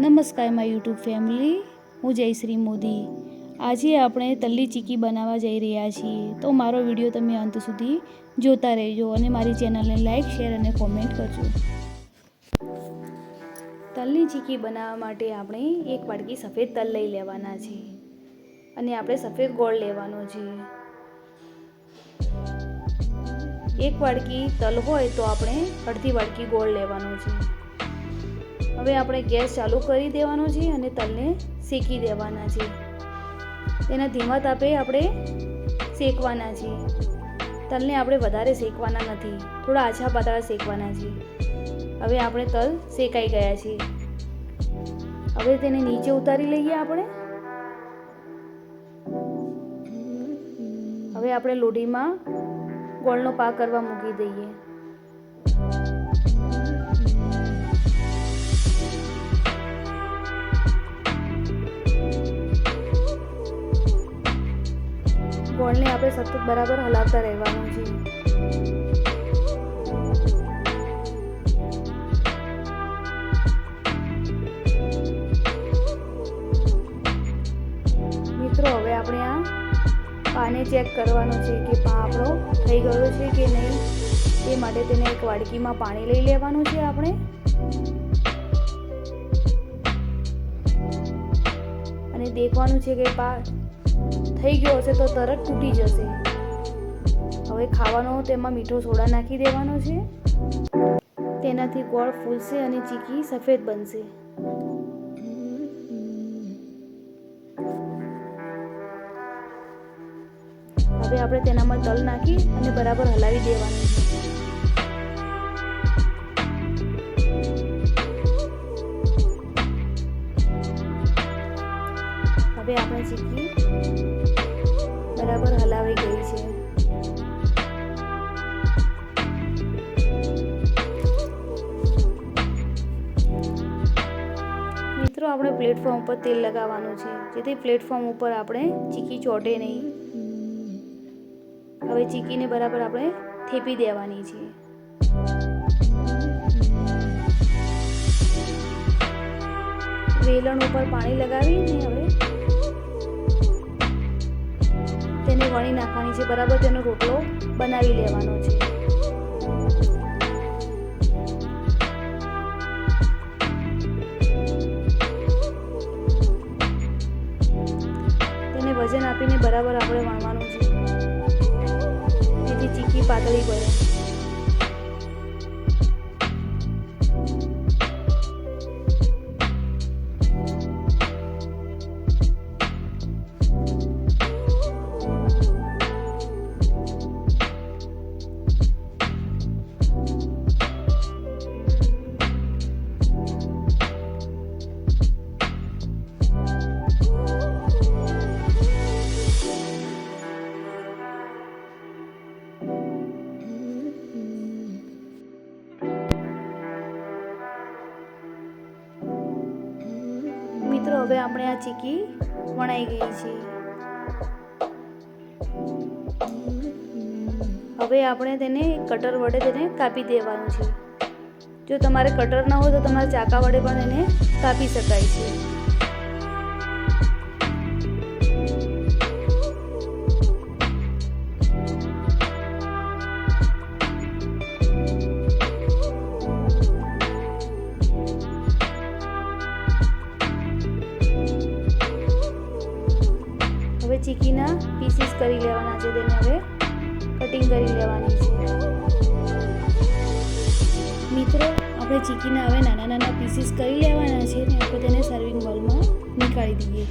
નમસ્કાર my YouTube family હું જયશ્રી મોદી. આજે આપણે તલ્લી ચીકી બનાવવા જઈ રહ્યા છીએ. તો મારો વીડિયો તમે અંત સુધી જોતા રહેજો અને મારી ચેનલને લાઈક શેર અને કોમેન્ટ કરજો. તલની ચીકી બનાવવા માટે આપણે એક વાટકી સફેદ તલ લઈ લેવાના છે અને આપણે સફેદ ગોળ લેવાનો છે. એક વાડકી તલ હોય તો આપણે અડધી વાડકી ગોળ લેવાનો છે. હવે આપણે ગેસ ચાલુ કરી દેવાનો છે અને તલને શેકી દેવાના છે. તેના ધીમા તાપે આપણે શેકવાના છે. તલને આપણે વધારે શેકવાના નથી, થોડા આછા પાતળા શેકવાના છે. હવે આપણે તલ શેકાઈ ગયા છે. હવે તેને નીચે ઉતારી લઈએ આપણે. હવે આપણે લોઢીમાં ગોળનો પાક કરવા મૂકી દઈએ. સતત બરાબર હલાવતા રહેવાનું છે. મિત્રો, હવે આપણે આ પાને ચેક કરવાનું છે કે પા આપણો થઈ ગયો છે કે નહીં. એ માટે તેને એક વાડકીમાં પાણી લઈ લેવાનું છે આપણે. અને દેખવાનું છે કે પા થઈ ગયો હશે તો તરત તૂટી જશે. હવે ખાવાનો તેમાં મીઠો સોડા નાખી દેવાનો છે. તેનાથી ગોળ ફૂલશે અને ચીકી સફેદ બનશે. હવે આપણે તેનામાં તલ નાખી અને બરાબર હલાવી દેવાનું. છે હવે આપણે ચીકી બરાબર હલાવી ગઈ છે. મિત્રો, આપણે પ્લેટફોર્મ ઉપર તેલ લગાવવાનું છે. જેથી પ્લેટફોર્મ ઉપર આપણે ચીકી ચોટે નહીં. હવે ચીકીને બરાબર આપણે થેપી દેવાની છે. વેલણ ઉપર પાણી લગાવીને હવે તેને વણી નાખવાની છે. બરાબર તેનો રોટલો બનાવી લેવાનો છે. તેને વજન આપીને બરાબર આપણે વણવાનું છે. જેથી ચીકી પાતળી પડે મિત્રો, હવે આપણે આ ચીકી વણાઈ ગઈ છે. હવે આપણે તેને કટર વડે તેને કાપી દેવાનું છે. જો તમારે કટર ના હોય તો તમારે ચાકા વડે પણ એને કાપી શકાય છે. ચીકીના પીસીસ કરી લેવાના છે તેને હવે કટિંગ કરી લેવાની છે. મિત્રો, આપણે ચીકીના હવે નાના નાના પીસીસ કરી લેવાના છે અને આપણે તેને સર્વિંગ બોલમાં નીકાળી દઈએ.